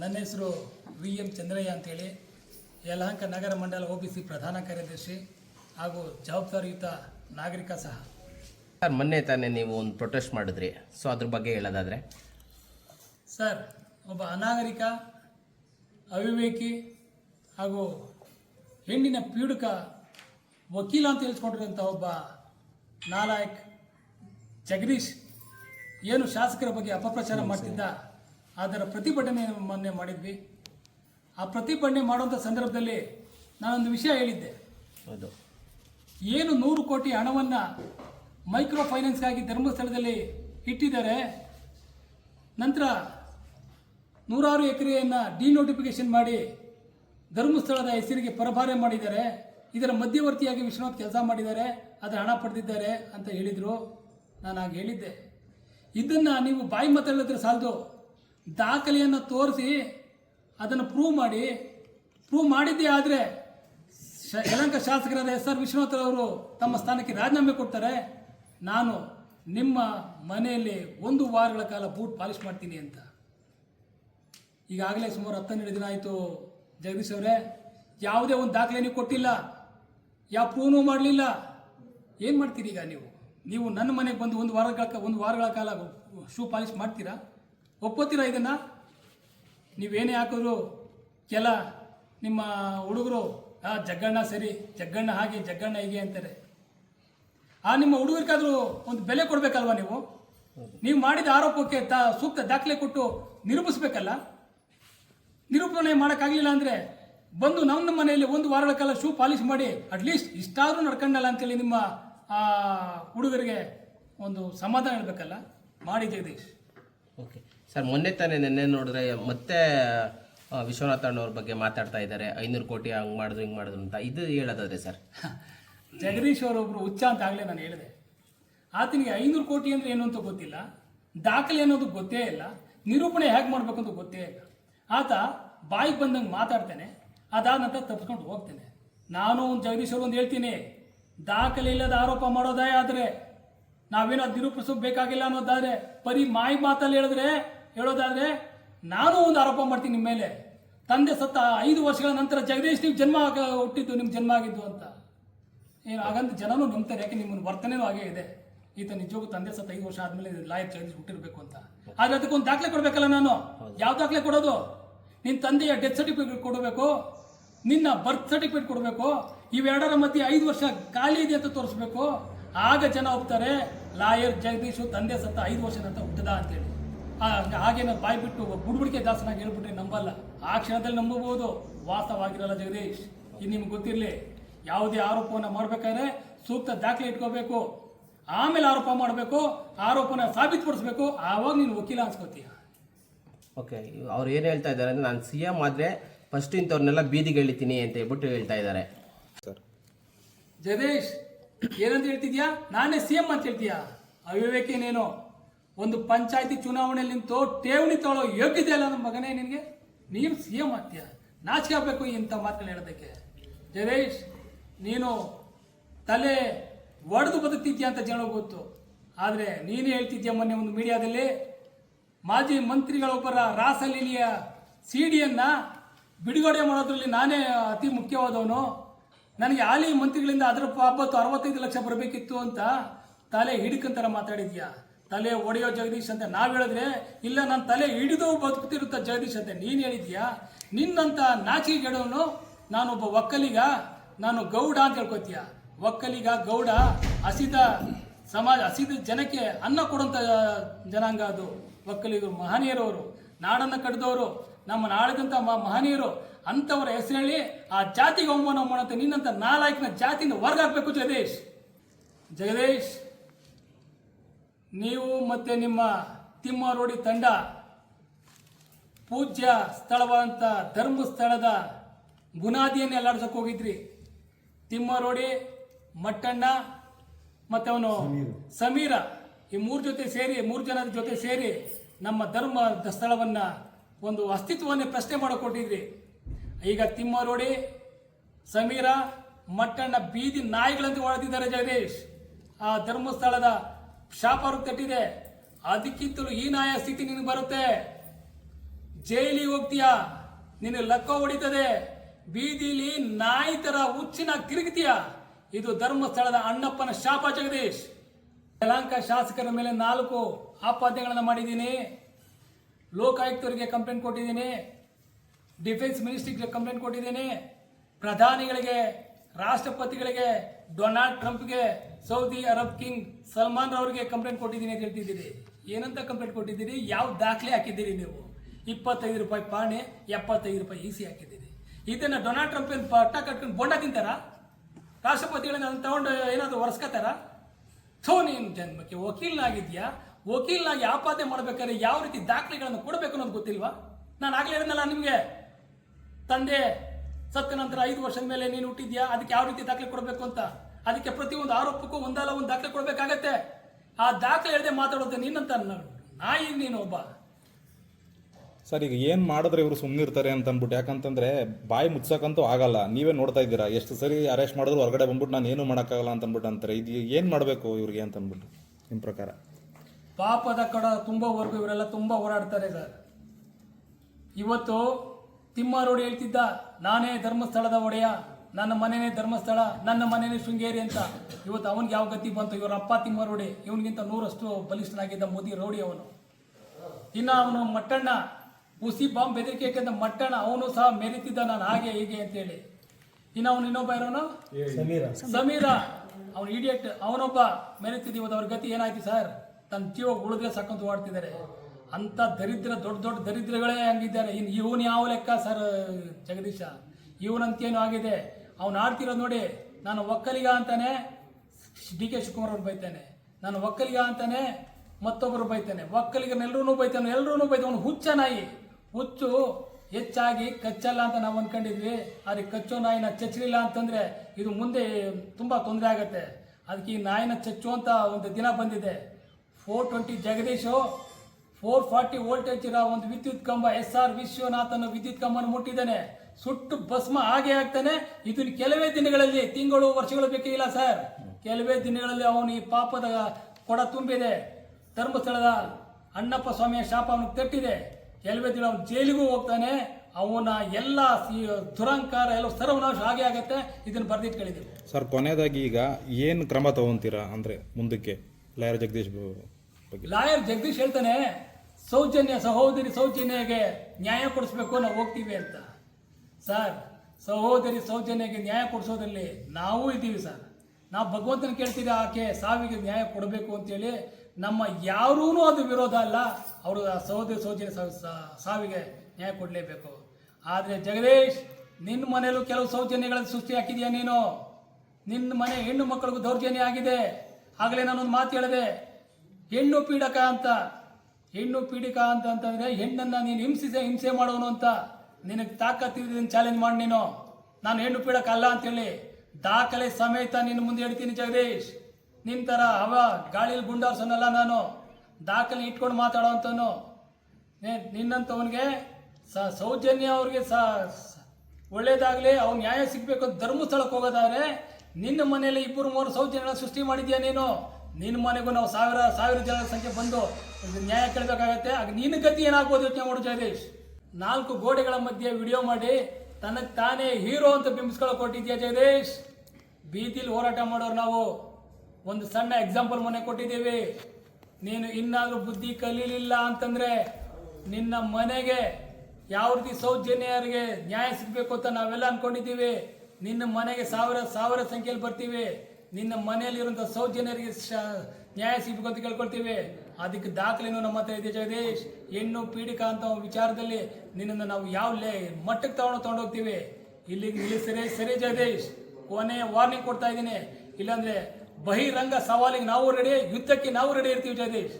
ನನ್ನ ಹೆಸರು V M Chandraiah ಅಂತೇಳಿ. ಯಲಹಂಕ ನಗರ ಮಂಡಲ ಒ ಬಿ ಸಿ ಪ್ರಧಾನ ಕಾರ್ಯದರ್ಶಿ ಹಾಗೂ ಜವಾಬ್ದಾರಿಯುತ ನಾಗರಿಕ ಸಹ. ಸರ್ ಮೊನ್ನೆ ತಾನೇ ನೀವು ಒಂದು ಪ್ರೊಟೆಸ್ಟ್ ಮಾಡಿದ್ರಿ. ಸೊ ಅದ್ರ ಬಗ್ಗೆ ಹೇಳೋದಾದರೆ? ಸರ್ ಒಬ್ಬ ಅನಾಗರಿಕ ಅವಿವೇಕಿ ಹಾಗೂ ಹೆಣ್ಣಿನ ಪೀಡುಕ ವಕೀಲ ಅಂತ ಹೇಳ್ಸ್ಕೊಂಡಿರೋಂಥ ಒಬ್ಬ ನಾಲಾಯಕ್ ಜಗದೀಶ್ ಏನು ಶಾಸಕರ ಬಗ್ಗೆ ಅಪಪ್ರಚಾರ ಮಾಡ್ತಿದ್ದ ಅದರ ಪ್ರತಿಭಟನೆ ಮೊನ್ನೆ ಮಾಡಿದ್ವಿ. ಆ ಪ್ರತಿಭಟನೆ ಮಾಡುವಂಥ ಸಂದರ್ಭದಲ್ಲಿ ನಾನೊಂದು ವಿಷಯ ಹೇಳಿದ್ದೆ. ಹೌದು. ಏನು ನೂರು ಕೋಟಿ ಹಣವನ್ನು ಮೈಕ್ರೋ ಫೈನಾನ್ಸ್ಗಾಗಿ ಧರ್ಮಸ್ಥಳದಲ್ಲಿ ಇಟ್ಟಿದ್ದಾರೆ. ನಂತರ ನೂರಾರು ಎಕರೆಯನ್ನು ಡಿನೋಟಿಫಿಕೇಶನ್ ಮಾಡಿ ಧರ್ಮಸ್ಥಳದ ಹೆಸರಿಗೆ ಪರಭಾರೆ ಮಾಡಿದ್ದಾರೆ. ಇದರ ಮಧ್ಯವರ್ತಿಯಾಗಿ ವಿಶ್ವನಾಥ್ ಕೆಲಸ ಮಾಡಿದ್ದಾರೆ. ಅದರ ಹಣ ಪಡೆದಿದ್ದಾರೆ ಅಂತ ಹೇಳಿದರು. ನಾನು ಆಗ ಹೇಳಿದ್ದೆ. ಇದನ್ನು ನೀವು ಬಾಯಿ ಮಾತಾಡಿದ್ರೆ ಸಾಲದು. ದಾಖಲೆಯನ್ನು ತೋರಿಸಿ ಅದನ್ನು ಪ್ರೂವ್ ಮಾಡಿ. ಪ್ರೂವ್ ಮಾಡಿದ್ದೇ ಆದರೆ ಶ ಯಲಹಂಕ ಶಾಸಕರಾದ ಎಸ್ ಆರ್ ವಿಶ್ವನಾಥ್ ಅವರು ತಮ್ಮ ಸ್ಥಾನಕ್ಕೆ ರಾಜೀನಾಮೆ ಕೊಡ್ತಾರೆ. ನಾನು ನಿಮ್ಮ ಮನೆಯಲ್ಲಿ ಒಂದು ವಾರಗಳ ಕಾಲ ಬೂಟ್ ಪಾಲಿಶ್ ಮಾಡ್ತೀನಿ ಅಂತ. ಈಗಾಗಲೇ ಸುಮಾರು ಹತ್ತನ್ನೆರಡು ದಿನ ಆಯಿತು ಜಗದೀಶ್ ಅವರೇ. ಯಾವುದೇ ಒಂದು ದಾಖಲೆ ನೀವು ಕೊಟ್ಟಿಲ್ಲ. ಯಾವ ಪ್ರೂವ್ನೂ ಮಾಡಲಿಲ್ಲ. ಏನು ಮಾಡ್ತೀರಿ ಈಗ ನೀವು? ನೀವು ನನ್ನ ಮನೆಗೆ ಬಂದು ಒಂದು ವಾರಗಳ ಒಂದು ವಾರಗಳ ಕಾಲ ಶೂ ಪಾಲಿಶ್ ಮಾಡ್ತೀರಾ? ಒಪ್ಪೋತೀರಾ ಇದನ್ನು? ನೀವೇನೇ ಹಾಕಿದ್ರು ಕೆಲ ನಿಮ್ಮ ಹುಡುಗರು, ಆ, ಜಗ್ಗಣ್ಣ ಸರಿ, ಜಗ್ಗಣ್ಣ ಹಾಗೆ, ಜಗ್ಗಣ್ಣ ಹೀಗೆ ಅಂತಾರೆ. ಆ, ನಿಮ್ಮ ಹುಡುಗರಿಗಾದ್ರೂ ಒಂದು ಬೆಲೆ ಕೊಡಬೇಕಲ್ವಾ ನೀವು? ನೀವು ಮಾಡಿದ ಆರೋಪಕ್ಕೆ ತಾ, ಸೂಕ್ತ ದಾಖಲೆ ಕೊಟ್ಟು ನಿರೂಪಿಸ್ಬೇಕಲ್ಲ? ನಿರೂಪಣೆ ಮಾಡೋಕ್ಕಾಗಲಿಲ್ಲ ಅಂದರೆ ಬಂದು ನಮ್ಮ ಮನೆಯಲ್ಲಿ ಒಂದು ವಾರಗಳ ಕಾಲ ಶೂ ಪಾಲಿಶ್ ಮಾಡಿ ಅಟ್ಲೀಸ್ಟ್ ಇಷ್ಟಾದರೂ ನಡ್ಕೊಂಡಲ್ಲ ಅಂತೇಳಿ ನಿಮ್ಮ, ಆ, ಹುಡುಗರಿಗೆ ಒಂದು ಸಮಾಧಾನ ಹೇಳಬೇಕಲ್ಲ? ಮಾಡಿ ಜಗದೀಶ್. ಓಕೆ ಸರ್, ಮೊನ್ನೆ ತಾನೇ ನಿನ್ನೆ ನೋಡಿದ್ರೆ ಮತ್ತೆ ವಿಶ್ವನಾಥ ಅಣ್ಣವ್ರ ಬಗ್ಗೆ ಮಾತಾಡ್ತಾ ಇದ್ದಾರೆ. ಐನೂರು ಕೋಟಿ ಹಂಗ್ ಮಾಡಿದ್ರು ಹಿಂಗೆ ಮಾಡಿದ್ರು ಅಂತ. ಇದು ಹೇಳೋದಾದ್ರೆ ಸರ್? ಜಗದೀಶ್ ಅವರೊಬ್ಬರು ಹುಚ್ಚ ಅಂತ ಆಗಲೇ ನಾನು ಹೇಳಿದೆ. ಆತನಿಗೆ ಐನೂರು ಕೋಟಿ ಅಂದರೆ ಏನು ಅಂತ ಗೊತ್ತಿಲ್ಲ. ದಾಖಲೆ ಅನ್ನೋದು ಗೊತ್ತೇ ಇಲ್ಲ. ನಿರೂಪಣೆ ಹೇಗೆ ಮಾಡಬೇಕು ಅಂತ ಗೊತ್ತೇ ಇಲ್ಲ. ಆತ ಬಾಯಿಗೆ ಬಂದಂಗೆ ಮಾತಾಡ್ತೇನೆ. ಅದಾದ ನಂತರ ತಪ್ಪಿಸ್ಕೊಂಡು ಹೋಗ್ತೇನೆ. ನಾನು ಒಂದು ಜಗದೀಶ್ ಅವರು ಒಂದು ಹೇಳ್ತೀನಿ. ದಾಖಲೆ ಇಲ್ಲದ ಆರೋಪ ಮಾಡೋದೇ ಆದರೆ ನಾವೇನೋ ಅದು ನಿರೂಪಿಸೋಕೆ ಬೇಕಾಗಿಲ್ಲ ಅನ್ನೋದಾದ್ರೆ, ಬರೀ ಮಾಯಿ ಮಾತಲ್ಲಿ ಹೇಳಿದ್ರೆ ಹೇಳೋದಾದ್ರೆ ನಾನು ಒಂದು ಆರೋಪ ಮಾಡ್ತೀನಿ ನಿಮ್ಮ ಮೇಲೆ. ತಂದೆ ಸತ್ತ ಐದು ವರ್ಷಗಳ ನಂತರ ಜಗದೀಶ್ ನೀವು ಜನ್ಮ ಹುಟ್ಟಿದ್ದು ನಿಮ್ಮ ಜನ್ಮ ಆಗಿದ್ದು ಅಂತ. ಏನು ಹಾಗಂತ ಜನನೂ ನಂಬ್ತಾರೆ ಯಾಕೆ ನಿಮ್ಮನ್ನು ವರ್ತನೆನೂ ಹಾಗೆ ಇದೆ. ಈತ ನಿಜವಾಗೂ ತಂದೆ ಸತ್ತ ಐದು ವರ್ಷ ಆದಮೇಲೆ ಲಾಯಕ್ ಜಗದೀಶ್ ಹುಟ್ಟಿರಬೇಕು ಅಂತ. ಆದರೆ ಅದಕ್ಕೊಂದು ದಾಖಲೆ ಕೊಡಬೇಕಲ್ಲ ನಾನು? ಯಾವ ದಾಖಲೆ ಕೊಡೋದು? ನಿನ್ನ ತಂದೆಯ ಡೆತ್ ಸರ್ಟಿಫಿಕೇಟ್ ಕೊಡಬೇಕು ನಿನ್ನ ಬರ್ತ್ ಸರ್ಟಿಫಿಕೇಟ್ ಕೊಡಬೇಕು ಇವೆರಡರ ಮಧ್ಯೆ ಐದು ವರ್ಷ ಖಾಲಿ ಇದೆ ಅಂತ ತೋರಿಸ್ಬೇಕು. ಆಗ ಜನ ಒಪ್ತಾರೆ ಲಾಯರ್ ಜಗದೀಶು ತಂದೆ ಸತ್ತ ಐದು ವರ್ಷ ನಂತರ ಹುಟ್ಟದ ಅಂತೇಳಿ. ಹಾಗೇನೋ ಬಾಯಿ ಬಿಟ್ಟು ಬುಡ್ಬುಡಿಕೆ ದಾಸನಾಗಿ ಹೇಳ್ಬಿಟ್ರೆ ನಂಬಲ್ಲ. ಆ ಕ್ಷಣದಲ್ಲಿ ನಂಬಬಹುದು. ವಾಸ್ತವಾಗಿರಲ್ಲ ಜಗದೀಶ್ ಇದು ನಿಮ್ಗೆ ಗೊತ್ತಿರಲಿ ಯಾವುದೇ ಆರೋಪವನ್ನು ಮಾಡಬೇಕಾದ್ರೆ ಸೂಕ್ತ ದಾಖಲೆ ಇಟ್ಕೋಬೇಕು. ಆಮೇಲೆ ಆರೋಪ ಮಾಡಬೇಕು ಆರೋಪನ ಸಾಬೀತುಪಡಿಸ್ಬೇಕು. ಆವಾಗ ನೀನು ವಕೀಲ ಅನ್ಸ್ಕೋತೀಯ. ಓಕೆ ಅವ್ರು ಏನು ಹೇಳ್ತಾ ಇದ್ದಾರೆ ಅಂದರೆ ನಾನು ಸಿ ಎಂ ಆದರೆ ಫಸ್ಟ್ ಇಂಥವ್ರನ್ನೆಲ್ಲ ಬೀದಿಗೆ ಎಳಿತೀನಿ ಅಂತ ಹೇಳ್ಬಿಟ್ಟು ಹೇಳ್ತಾ ಇದ್ದಾರೆ. ಜಗದೀಶ್ ಏನಂತ ಹೇಳ್ತಿದ್ಯಾ? ನಾನೇ ಸಿ ಎಂ ಅಂತ ಹೇಳ್ತೀಯಾ? ಅವಿವೇಕೇನೇನು ಒಂದು ಪಂಚಾಯತಿ ಚುನಾವಣೆಯಲ್ಲಿ ನಿಂತು ಠೇವಣಿ ತಗೊಳ್ಳೋ ಯೋಗ್ಯತೆ ಇಲ್ಲ ನಮ್ಮ ಮಗನೇ ನಿನಗೆ? ನೀನು ಸಿ ಎಂ ಆಗ್ತೀಯ? ನಾಚಿಕೆ ಆಗಬೇಕು ಇಂಥ ಮಾತುಗಳು ಹೇಳೋದಕ್ಕೆ. ಜಯೇಶ್, ನೀನು ತಲೆ ಒಡೆದು ಬದುಕ್ತಿದ್ಯಾ ಅಂತ ಜನ ಗೊತ್ತು. ಆದರೆ ನೀನು ಹೇಳ್ತಿದ್ಯಾ ಮೊನ್ನೆ ಒಂದು ಮೀಡಿಯಾದಲ್ಲಿ, ಮಾಜಿ ಮಂತ್ರಿಗಳೊಬ್ಬರ ರಾಸಲೀಲಿಯ ಸಿಡಿಯನ್ನ ಬಿಡುಗಡೆ ಮಾಡೋದ್ರಲ್ಲಿ ನಾನೇ ಅತಿ ಮುಖ್ಯವಾದವನು. ನನಗೆ ಹಾಲಿ ಮಂತ್ರಿಗಳಿಂದ ಅದರ ಬಾಬತ್ತು ಅರವತ್ತೈದು ಲಕ್ಷ ಬರಬೇಕಿತ್ತು ಅಂತ ತಲೆ ಹಿಡಿಕಂತರ ಮಾತಾಡಿದ್ಯಾ? ತಲೆ ಒಡೆಯೋ ಜಗದೀಶ್ ಅಂತ ನಾವು ಹೇಳಿದ್ರೆ, ಇಲ್ಲ ನನ್ನ ತಲೆ ಹಿಡಿದು ಬದುಕ್ತಿರುತ್ತ ಜಗದೀಶ್ ಅಂತ ನೀನು ಹೇಳಿದ್ಯಾ? ನಿನ್ನಂತ ನಾಚಿಕೆಗೆಡವನು ನಾನೊಬ್ಬ ಒಕ್ಕಲಿಗ, ನಾನು ಗೌಡ ಅಂತ ಹೇಳ್ಕೊತೀಯ? ಒಕ್ಕಲಿಗ, ಗೌಡ, ಹಸಿದ ಸಮಾಜ, ಹಸಿದ ಜನಕ್ಕೆ ಅನ್ನ ಕೊಡುವಂಥ ಜನಾಂಗ ಅದು. ಒಕ್ಕಲಿಗರು, ಮಹನೀಯರವರು, ನಾಡನ್ನು ಕಡಿದವರು ನಮ್ಮ ನಾಡಿದಂಥ ಮಹನೀಯರು, ಅಂಥವರ ಹೆಸರು ಹೇಳಿ ಆ ಜಾತಿಗೆ ಅವಮಾನ ಅಂತ ನಿನ್ನಂಥ ನಾಲ್ಕಿನ ಜಾತಿಯಿಂದ ವರ್ಗ ಹಾಕ್ಬೇಕು ಜಗದೀಶ್. ಜಗದೀಶ್ ನೀವು ಮತ್ತೆ ನಿಮ್ಮ ತಿಮ್ಮಾರೋಡಿ ತಂಡ ಪೂಜ್ಯ ಸ್ಥಳವಾದಂಥ ಧರ್ಮಸ್ಥಳದ ಬುನಾದಿಯನ್ನು ಎಲ್ಲಾಡ್ಸೋಕೆ ಹೋಗಿದ್ರಿ. ತಿಮ್ಮಾರೋಡಿ ಮಟ್ಟಣ್ಣ ಮತ್ತೆ ಅವನು ಸಮೀರ. ಈ ಮೂರು ಜೊತೆ ಸೇರಿ ಮೂರು ಜನರ ಜೊತೆ ಸೇರಿ ನಮ್ಮ ಧರ್ಮ ಸ್ಥಳವನ್ನ ಒಂದು ಅಸ್ತಿತ್ವವನ್ನೇ ಪ್ರಶ್ನೆ ಮಾಡಿಕೊಟ್ಟಿದ್ರಿ. ಈಗ ತಿಮ್ಮರೋಡಿ ಸಮೀರ ಮಟ್ಟಣ್ಣ ಬೀದಿ ನಾಯಿಗಳಂತೆ ಹೊಡೆದಿದ್ದಾರೆ ಜಗದೀಶ್. ಆ ಧರ್ಮಸ್ಥಳದ ಶಾಪ ತಟ್ಟಿದೆ ಅದಕ್ಕಿಂತಲೂ ಹೀನಾಯ ಸ್ಥಿತಿ ನಿನಗೆ ಬರುತ್ತೆ. ಜೈಲಿಗೆ ಹೋಗ್ತೀಯಾ? ನಿನ್ನ ಲಕ್ಕ ಹೊಡಿತದೆ. ಬೀದಿಲಿ ನಾಯಿ ತರ ಹುಚ್ಚಿನ ತಿರುಗ್ತೀಯ? ಇದು ಧರ್ಮಸ್ಥಳದ ಅಣ್ಣಪ್ಪನ ಶಾಪ, ಜಗದೀಶ್. ಯಲಾಂಕ ಶಾಸಕರ ಮೇಲೆ ನಾಲ್ಕು ಆಪಾದನೆಗಳನ್ನು ಮಾಡಿದ್ದೀನಿ. ಲೋಕಾಯುಕ್ತರಿಗೆ ಕಂಪ್ಲೇಂಟ್ ಕೊಟ್ಟಿದ್ದೀನಿ. ಡಿಫೆನ್ಸ್ ಮಿನಿಸ್ಟ್ರಿಗೆ ಕಂಪ್ಲೇಂಟ್ ಕೊಟ್ಟಿದ್ದೀನಿ. ಪ್ರಧಾನಿಗಳಿಗೆ ರಾಷ್ಟ್ರಪತಿಗಳಿಗೆ ಡೊನಾಲ್ಡ್ ಟ್ರಂಪ್ಗೆ ಸೌದಿ ಅರಬ್ ಕಿಂಗ್ ಸಲ್ಮಾನ್ ಅವರಿಗೆ ಕಂಪ್ಲೇಂಟ್ ಕೊಟ್ಟಿದ್ದೀನಿ ಅಂತ ಹೇಳ್ತಿದ್ದೀರಿ. ಏನಂತ ಕಂಪ್ಲೇಂಟ್ ಕೊಟ್ಟಿದ್ದೀರಿ? ಯಾವ ದಾಖಲೆ ಹಾಕಿದ್ದೀರಿ ನೀವು? ಇಪ್ಪತ್ತೈದು ರೂಪಾಯಿ ಪಾಣೆ, ಎಪ್ಪತ್ತೈದು ರೂಪಾಯಿ ಇಸಿ ಹಾಕಿದ್ದೀರಿ. ಇದನ್ನ ಡೊನಾಲ್ಡ್ ಟ್ರಂಪ್ ಏನು ಪಟ್ಟ ಕಟ್ಕೊಂಡು ಬೊಂಡ ತಿಂತಾರ? ರಾಷ್ಟ್ರಪತಿಗಳನ್ನ ಅದನ್ನ ತಗೊಂಡು ಏನಾದರೂ ಒರೆಸ್ಕೋತಾರ? ಥೋ, ನೀನು ಜನ್ಮಕ್ಕೆ ವಕೀಲನಾಗಿದ್ಯಾ? ವಕೀಲನಾಗಿ ಆಪಾದನೆ ಮಾಡ್ಬೇಕಾದ್ರೆ ಯಾವ ರೀತಿ ದಾಖಲೆಗಳನ್ನು ಕೊಡಬೇಕು ಅನ್ನೋದು ಗೊತ್ತಿಲ್ವಾ? ನಾನು ಆಗಲೇ ಹೇಳಿದ್ನಲ್ಲ ನಿಮಗೆ. ತಂದೆ ಸತ್ತ ನಂತರ ಐದು ವರ್ಷದ ಮೇಲೆ ನೀನು ಹುಟ್ಟಿದ್ಯಾ? ಅದಕ್ಕೆ ಯಾವ ರೀತಿ ದಾಖಲೆ ಕೊಡಬೇಕು ಅಂತ? ಅದಕ್ಕೆ ಪ್ರತಿ ಒಂದು ಆರೋಪಕ್ಕೂ ಒಂದಲ್ಲ ಒಂದು ದಾಖಲೆ ಕೊಡಬೇಕಾಗತ್ತೆ. ಆ ದಾಖಲೆ ಹೇಳದೆ ಮಾತಾಡೋದು ನಿನ್ನಂತ ನಾಯಿ ನೀನು ಒಬ್ಬ. ಸರ್ ಈಗ ಏನು ಮಾಡಿದ್ರೆ ಇವರು ಸುಮ್ಮನಿರ್ತಾರೆ ಅಂತ ಅಂದ್ಬಿಟ್ಟು? ಯಾಕಂತಂದ್ರೆ ಬಾಯಿ ಮುಚ್ಚಕ್ಕಂತೂ ಆಗಲ್ಲ. ನೀವೇ ನೋಡ್ತಾ ಇದ್ದೀರಾ? ಎಷ್ಟು ಸರಿ ಅರೆಸ್ಟ್ ಮಾಡಿದ್ರು ಹೊರಗಡೆ ಬಂದ್ಬಿಟ್ಟು ನಾನು ಏನು ಮಾಡೋಕ್ಕಾಗಲ್ಲ ಅಂತ ಅಂದ್ಬಿಟ್ಟು ಅಂತಾರೆ. ಇದು ಏನು ಮಾಡಬೇಕು ಇವ್ರಿಗೆ ಅಂತ ಅಂದ್ಬಿಟ್ಟು ನಿಮ್ಮ ಪ್ರಕಾರ? ಪಾಪದ ಕಡ ತುಂಬವರೆಗೂ ಇವರೆಲ್ಲ ತುಂಬ ಹೋರಾಡ್ತಾರೆ ಸರ್. ಇವತ್ತು ತಿಮ್ಮಾರೋಡಿ ಹೇಳ್ತಿದ್ದ ನಾನೇ ಧರ್ಮಸ್ಥಳದ ಒಡೆಯ ನನ್ನ ಮನೆನೇ ಧರ್ಮಸ್ಥಳ ನನ್ನ ಮನೆನೇ ಶೃಂಗೇರಿ ಅಂತ. ಇವತ್ತು ಅವನಿಗೆ ಯಾವ ಗತಿ ಬಂತು? ಇವರ ಅಪ್ಪ ತಿಮ್ಮಾರೋಡಿ ಇವನಿಗಿಂತ ನೂರಷ್ಟು ಬಲಿಷ್ಠನಾಗಿದ್ದ ಮೋದಿ ರೌಡಿ ಅವನು. ಇನ್ನು ಅವನು ಮಟ್ಟಣ್ಣ ಉಸಿ ಬಾಂಬ್ ಬೆದರಿಕೆ ಹಾಕಿದ್ದ ಮಟ್ಟಣ್ಣ ಅವನು ಸಹ ಮೆರಿತಿದ್ದ ನಾನು ಹಾಗೆ ಹೀಗೆ ಅಂತೇಳಿ ಇನ್ನು ಅವನು ಇನ್ನೊಬ್ಬ ಇರೋನು ಸಮೀರ. ಅವನು ಇಡಿಯಟ್ ಅವನೊಬ್ಬ ಮೆರೆತಿದ್ದ ಇವತ್ತು ಅವ್ರ ಗತಿ ಏನಾಯ್ತು ಸರ್? ತನ್ನ ಜೀವ ಉಳಿದ್ರೆ ಸಾಕಂತ ಓಡ್ತಿದ್ದಾರೆ ಅಂತ ದರಿದ್ರ, ದೊಡ್ಡ ದೊಡ್ಡ ದರಿದ್ರಗಳೇ ಹಂಗಿದ್ದಾರೆ. ಇನ್ನು ಇವನು ಯಾವ ಲೆಕ್ಕ ಸರ್, ಜಗದೀಶ? ಇವನಂತೇನು ಆಗಿದೆ? ಅವನು ಆಡ್ತಿರೋದು ನೋಡಿ, ನಾನು ಒಕ್ಕಲಿಗ ಅಂತಾನೆ ಡಿ ಕೆ ಶಿವಕುಮಾರ್ ಅವ್ರು ಬೈತಾನೆ. ನಾನು ಒಕ್ಕಲಿಗ ಅಂತಾನೆ ಮತ್ತೊಬ್ಬರು ಬೈತಾನೆ. ಒಕ್ಕಲಿಗನೆಲ್ಲರೂ ಬೈತಾನೆ. ಎಲ್ಲರೂ ಬೈತಾನೆ. ಅವನು ಹುಚ್ಚ ನಾಯಿ. ಹುಚ್ಚು ಹೆಚ್ಚಾಗಿ ಕಚ್ಚಲ್ಲ ಅಂತ ನಾವು ಅನ್ಕೊಂಡಿದ್ವಿ. ಆದರೆ ಕಚ್ಚೋ ನಾಯಿನ ಚಚ್ಚಲಿಲ್ಲ ಅಂತಂದ್ರೆ ಇದು ಮುಂದೆ ತುಂಬಾ ತೊಂದರೆ ಆಗುತ್ತೆ. ಅದಕ್ಕೆ ಈ ನಾಯಿನ ಚಚ್ಚು ಅಂತ ಒಂದು ದಿನ ಬಂದಿದೆ. Four twenty Jagadish four forty voltage ಇರೋ ಒಂದು ವಿದ್ಯುತ್ ಕಂಬ ಎಸ್ ಆರ್ ವಿಶ್ವನಾಥನ ವಿದ್ಯುತ್ ಕಂಬನ ಮುಟ್ಟಿದ್ದಾನೆ. ಸುಟ್ಟು ಭಸ್ಮ ಹಾಗೆ ಆಗ್ತಾನೆ. ಇದನ್ನ ಕೆಲವೇ ದಿನಗಳಲ್ಲಿ, ತಿಂಗಳು, ವರ್ಷಗಳು ಬೇಕಿಲ್ಲ ಸರ್. ಕೆಲವೇ ದಿನಗಳಲ್ಲಿ ಅವನು ಈ ಪಾಪದ ಕೊಡ ತುಂಬಿದೆ. ಧರ್ಮಸ್ಥಳದ ಅಣ್ಣಪ್ಪ ಸ್ವಾಮಿಯ ಶಾಪ ಅವನಿಗೆ ತಟ್ಟಿದೆ. ಕೆಲವೇ ದಿನ ಅವನು ಜೈಲಿಗೂ ಹೋಗ್ತಾನೆ. ಅವನ ಎಲ್ಲ ದುರಂಕಾರ, ಎಲ್ಲ ಸರ್ವನಾಶ ಹಾಗೆ ಆಗುತ್ತೆ. ಇದನ್ನು ಬರ್ದಿಟ್ಕೊಂಡಿದ್ದೀವಿ ಸರ್, ಕೊನೆಯದಾಗಿ ಈಗ ಏನು ಕ್ರಮ ತಗೊಂತೀರಾ ಅಂದರೆ ಮುಂದಕ್ಕೆ? ಲಾಯರ್ ಜಗದೀಶ್ ಬ- ಬಗ್ಗೆ ಲಾಯರ್ ಜಗದೀಶ್ ಹೇಳ್ತಾನೆ, ಸೌಜನ್ಯ ಸಹೋದರಿ ಸೌಜನ್ಯಗೆ ನ್ಯಾಯ ಕೊಡಿಸ್ಬೇಕು ನಾವು ಹೋಗ್ತೀವಿ ಅಂತ. ಸರ್, ಸಹೋದರಿ ಸೌಜನ್ಯಗೆ ನ್ಯಾಯ ಕೊಡಿಸೋದ್ರಲ್ಲಿ ನಾವು ಇದ್ದೀವಿ ಸರ್. ನಾವು ಭಗವಂತನ ಕೇಳ್ತೀವಿ ಆಕೆ ಸಾವಿಗೆ ನ್ಯಾಯ ಕೊಡಬೇಕು ಅಂತೇಳಿ ನಮ್ಮ ಯಾರೂ ಅದು ವಿರೋಧ ಅಲ್ಲ, ಅವರು ಆ ಸಹೋದರಿ ಸೌಜನ್ಯ ಸಾವಿಗೆ ನ್ಯಾಯ ಕೊಡಲೇಬೇಕು. ಆದರೆ ಜಗದೀಶ್ ನಿನ್ನ ಮನೆಯಲ್ಲೂ ಕೆಲವು ಸೌಜನ್ಯಗಳನ್ನು ಸೃಷ್ಟಿ ಹಾಕಿದೆಯಾ ನೀನು? ನಿನ್ನ ಮನೆ ಹೆಣ್ಣು ಮಕ್ಕಳಿಗೂ ದೌರ್ಜನ್ಯ ಆಗಿದೆ. ಆಗಲೇ ನಾನೊಂದು ಮಾತು ಹೇಳಿದೆ. ಹೆಣ್ಣು ಪೀಡಕ ಅಂತ, ಹೆಣ್ಣು ಪೀಡಿಕ ಅಂತ ಅಂತಂದ್ರೆ ಹೆಣ್ಣನ್ನ ನೀನು ಹಿಂಸಿಸೆ, ಹಿಂಸೆ ಮಾಡೋನು ಅಂತ ನಿನಗೆ ತಾಕತ್ತಿದ್ದೀನಿ ಚಾಲೆಂಜ್ ಮಾಡಿ ನೀನು. ನಾನು ಹೆಣ್ಣು ಪೀಡಕ ಅಲ್ಲ ಅಂತೇಳಿ ದಾಖಲೆ ಸಮೇತ ನಿನ್ನ ಮುಂದೆ ಹೇಳ್ತೀನಿ ಜಗದೀಶ್. ನಿನ್ನ ಥರ ಅವ ಗಾಳಿಲಿ ಗುಂಡಾರ್ಸೋನಲ್ಲ ನಾನು. ದಾಖಲೆ ಇಟ್ಕೊಂಡು ಮಾತಾಡೋವಂಥವನು ನಿನ್ನಂಥವನಿಗೆ ಸ, ಸೌಜನ್ಯ ಅವ್ರಿಗೆ ಸ ಒಳ್ಳೇದಾಗಲಿ, ಅವ್ನು ನ್ಯಾಯ ಸಿಗಬೇಕು ಧರ್ಮಸ್ಥಳಕ್ಕೆ ಹೋಗೋದಾದ್ರೆ ನಿನ್ನ ಮನೆಯಲ್ಲಿ ಇಬ್ಬರು ಮೂರು ಸೌಜನ್ಯ ಸೃಷ್ಟಿ ಮಾಡಿದ್ಯಾ ನೀನು? ನಿನ್ನ ಮನೆಗೂ ನಾವು ಸಾವಿರ ಸಾವಿರ ಜನರ ಸಂಖ್ಯೆ ಬಂದು ನ್ಯಾಯ ಕೇಳಬೇಕಾಗತ್ತೆ. ಆಗ ನಿನ್ನ ಗತಿ ಏನಾಗ್ಬೋದು ಯೋಚನೆ ಮಾಡು ಜಗದೀಶ್. ನಾಲ್ಕು ಗೋಡೆಗಳ ಮಧ್ಯೆ ವಿಡಿಯೋ ಮಾಡಿ, ತನಗೆ ತಾನೇ ಹೀರೋ ಅಂತ ಬಿಂಬಿಸ್ಕೊಳ್ಳೋ ಕೊಟ್ಟಿದ್ಯಾ ಜಗದೀಶ್? ಬೀದಿಲಿ ಹೋರಾಟ ಮಾಡೋರು ನಾವು. ಒಂದು ಸಣ್ಣ ಎಕ್ಸಾಂಪಲ್ ಮನೆ ಕೊಟ್ಟಿದ್ದೀವಿ. ನೀನು ಇನ್ನಾದರೂ ಬುದ್ಧಿ ಕಲೀಲಿಲ್ಲ ಅಂತಂದರೆ ನಿನ್ನ ಮನೆಗೆ ಯಾವ ರೀತಿ ಸೌಜನ್ಯರಿಗೆ ನ್ಯಾಯ ಸಿಗಬೇಕು ಅಂತ ನಾವೆಲ್ಲ ಅಂದ್ಕೊಂಡಿದ್ದೀವಿ ನಿನ್ನ ಮನೆಗೆ ಸಾವಿರ ಸಾವಿರ ಸಂಖ್ಯೆಯಲ್ಲಿ ಬರ್ತೀವಿ. ನಿನ್ನ ಮನೆಯಲ್ಲಿರುವಂಥ ಸೌಜನ್ಯರಿಗೆ ನ್ಯಾಯ ಸಿಗ್ಬೇಕು ಅಂತ ಕೇಳ್ಕೊಳ್ತೀವಿ. ಅದಕ್ಕೆ ದಾಖಲೆನೂ ನಮ್ಮ ಹತ್ರ ಇದೆ ಜಗದೀಶ್. ಹೆಣ್ಣು ಪೀಡಿಕ ಅಂತ ವಿಚಾರದಲ್ಲಿ ನಿನ್ನನ್ನು ನಾವು ಯಾವ ಲೇ, ಮಟ್ಟಕ್ಕೆ ತಗೊಂಡು ತಗೊಂಡೋಗ್ತೀವಿ? ಇಲ್ಲಿಗೆ ಇಲ್ಲಿ ಸರಿ ಜಗದೀಶ್. ಕೊನೆ ವಾರ್ನಿಂಗ್ ಕೊಡ್ತಾ ಇದ್ದೀನಿ. ಇಲ್ಲಾಂದರೆ ಬಹಿರಂಗ ಸವಾಲಿಗೆ ನಾವು ರೆಡಿ ಯುದ್ಧಕ್ಕೆ ನಾವು ರೆಡಿ ಇರ್ತೀವಿ ಜಗದೀಶ್.